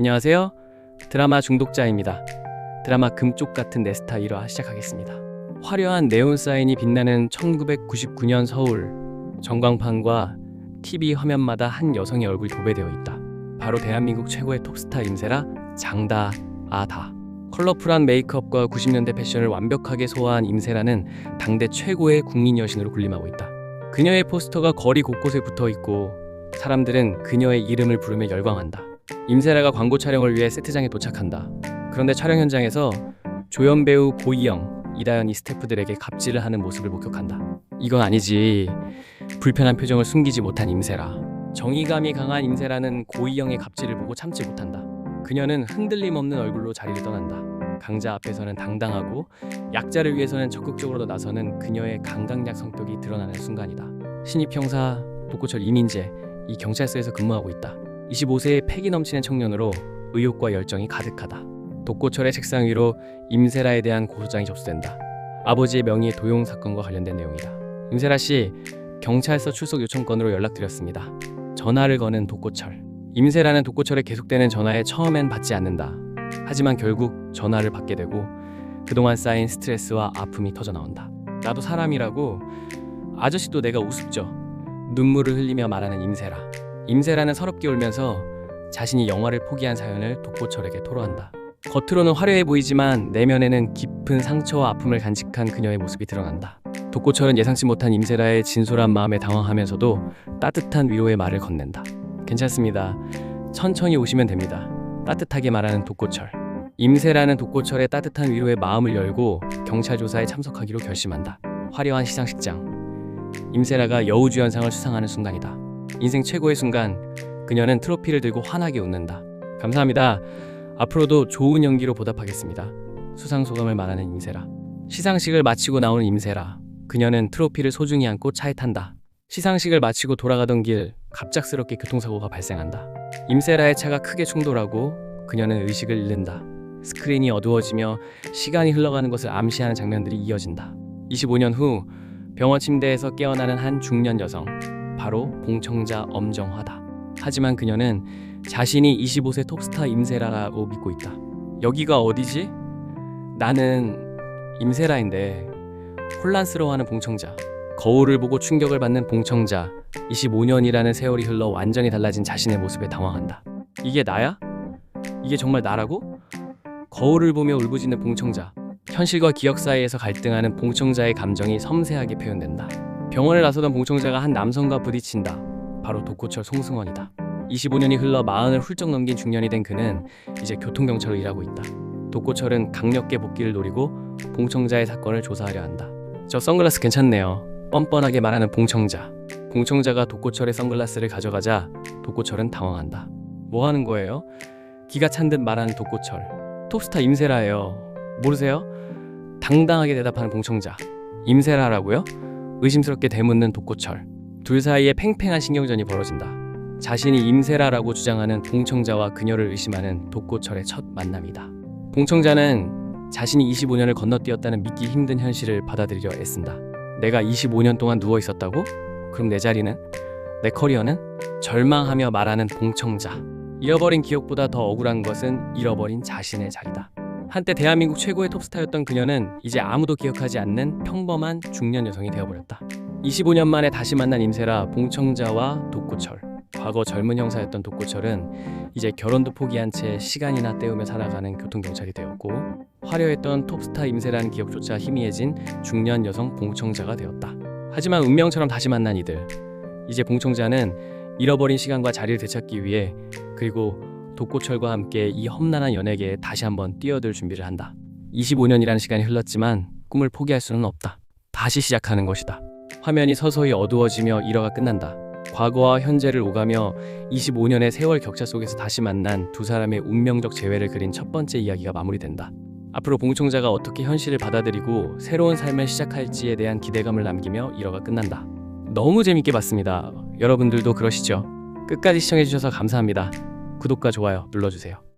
안녕하세요. 드라마 중독자입니다. 드라마 금쪽 같은 내 스타 1화 시작하겠습니다. 화려한 네온 사인이 빛나는 1999년 서울 전광판과 TV 화면마다 한 여성의 얼굴이 도배되어 있다. 바로 대한민국 최고의 톱스타 임세라 장다 아다. 컬러풀한 메이크업과 90년대 패션을 완벽하게 소화한 임세라는 당대 최고의 국민 여신으로 군림하고 있다. 그녀의 포스터가 거리 곳곳에 붙어 있고 사람들은 그녀의 이름을 부르며 열광한다. 임세라가 광고 촬영을 위해 세트장에 도착한다. 그런데 촬영 현장에서 조연 배우 고이영, 이다연이 스태프들에게 갑질을 하는 모습을 목격한다. 이건 아니지. 불편한 표정을 숨기지 못한 임세라. 정의감이 강한 임세라는 고이영의 갑질을 보고 참지 못한다. 그녀는 흔들림 없는 얼굴로 자리를 떠난다. 강자 앞에서는 당당하고 약자를 위해서는 적극적으로 나서는 그녀의 강강약 성격이 드러나는 순간이다. 신입 형사 독고철 이민재 이 경찰서에서 근무하고 있다. 25세의 패기 넘치는 청년으로 의욕과 열정이 가득하다. 독고철의 책상 위로 임세라에 대한 고소장이 접수된다. 아버지의 명의의 도용 사건과 관련된 내용이다. 임세라 씨 경찰서 출석 요청 건으로 연락드렸습니다. 전화를 거는 독고철. 임세라는 독고철에 계속되는 전화에 처음엔 받지 않는다. 하지만 결국 전화를 받게 되고 그동안 쌓인 스트레스와 아픔이 터져 나온다. 나도 사람이라고 아저씨도 내가 우습죠. 눈물을 흘리며 말하는 임세라. 임세라는 서럽게 울면서 자신이 영화를 포기한 사연을 독고철에게 토로한다. 겉으로는 화려해 보이지만 내면에는 깊은 상처와 아픔을 간직한 그녀의 모습이 드러난다. 독고철은 예상치 못한 임세라의 진솔한 마음에 당황하면서도 따뜻한 위로의 말을 건넨다. 괜찮습니다. 천천히 오시면 됩니다. 따뜻하게 말하는 독고철. 임세라는 독고철의 따뜻한 위로의 마음을 열고 경찰 조사에 참석하기로 결심한다. 화려한 시상식장. 임세라가 여우주연상을 수상하는 순간이다. 인생 최고의 순간, 그녀는 트로피를 들고 환하게 웃는다. 감사합니다. 앞으로도 좋은 연기로 보답하겠습니다. 수상 소감을 말하는 임세라. 시상식을 마치고 나오는 임세라. 그녀는 트로피를 소중히 안고 차에 탄다. 시상식을 마치고 돌아가던 길 갑작스럽게 교통사고가 발생한다. 임세라의 차가 크게 충돌하고 그녀는 의식을 잃는다. 스크린이 어두워지며 시간이 흘러가는 것을 암시하는 장면들이 이어진다. 25년 후 병원 침대에서 깨어나는 한 중년 여성. 바로 봉청자 엄정화다. 하지만 그녀는 자신이 25세 톱스타 임세라라고 믿고 있다. 여기가 어디지? 나는 임세라인데 혼란스러워하는 봉청자. 거울을 보고 충격을 받는 봉청자. 25년이라는 세월이 흘러 완전히 달라진 자신의 모습에 당황한다. 이게 나야? 이게 정말 나라고? 거울을 보며 울부짖는 봉청자. 현실과 기억 사이에서 갈등하는 봉청자의 감정이 섬세하게 표현된다. 병원에 나서던 봉청자가 한 남성과 부딪힌다. 바로 독고철 송승헌이다. 25년이 흘러 마흔을 훌쩍 넘긴 중년이 된 그는 이제 교통경찰로 일하고 있다. 독고철은 강력계 복귀를 노리고 봉청자의 사건을 조사하려 한다. 저 선글라스 괜찮네요. 뻔뻔하게 말하는 봉청자. 봉청자가 독고철의 선글라스를 가져가자 독고철은 당황한다. 뭐 하는 거예요? 기가 찬 듯 말하는 독고철. 톱스타 임세라예요. 모르세요? 당당하게 대답하는 봉청자. 임세라라고요? 의심스럽게 되묻는 독고철. 둘 사이에 팽팽한 신경전이 벌어진다. 자신이 임세라라고 주장하는 봉청자와 그녀를 의심하는 독고철의 첫 만남이다. 봉청자는 자신이 25년을 건너뛰었다는 믿기 힘든 현실을 받아들이려 애쓴다. 내가 25년 동안 누워 있었다고? 그럼 내 자리는? 내 커리어는? 절망하며 말하는 봉청자. 잃어버린 기억보다 더 억울한 것은 잃어버린 자신의 자리다. 한때 대한민국 최고의 톱스타였던 그녀는 이제 아무도 기억하지 않는 평범한 중년 여성이 되어버렸다. 25년 만에 다시 만난 임세라, 봉청자와 독고철. 과거 젊은 형사였던 독고철은 이제 결혼도 포기한 채 시간이나 때우며 살아가는 교통경찰이 되었고 화려했던 톱스타 임세라는 기억조차 희미해진 중년 여성 봉청자가 되었다. 하지만 운명처럼 다시 만난 이들. 이제 봉청자는 잃어버린 시간과 자리를 되찾기 위해 그리고 독고철과 함께 이 험난한 연예계에 다시 한번 뛰어들 준비를 한다. 25년이라는 시간이 흘렀지만 꿈을 포기할 수는 없다. 다시 시작하는 것이다. 화면이 서서히 어두워지며 일화가 끝난다. 과거와 현재를 오가며 25년의 세월 격차 속에서 다시 만난 두 사람의 운명적 재회를 그린 첫 번째 이야기가 마무리된다. 앞으로 봉청자가 어떻게 현실을 받아들이고 새로운 삶을 시작할지에 대한 기대감을 남기며 일화가 끝난다. 너무 재밌게 봤습니다. 여러분들도 그러시죠? 끝까지 시청해주셔서 감사합니다. 구독과 좋아요 눌러주세요.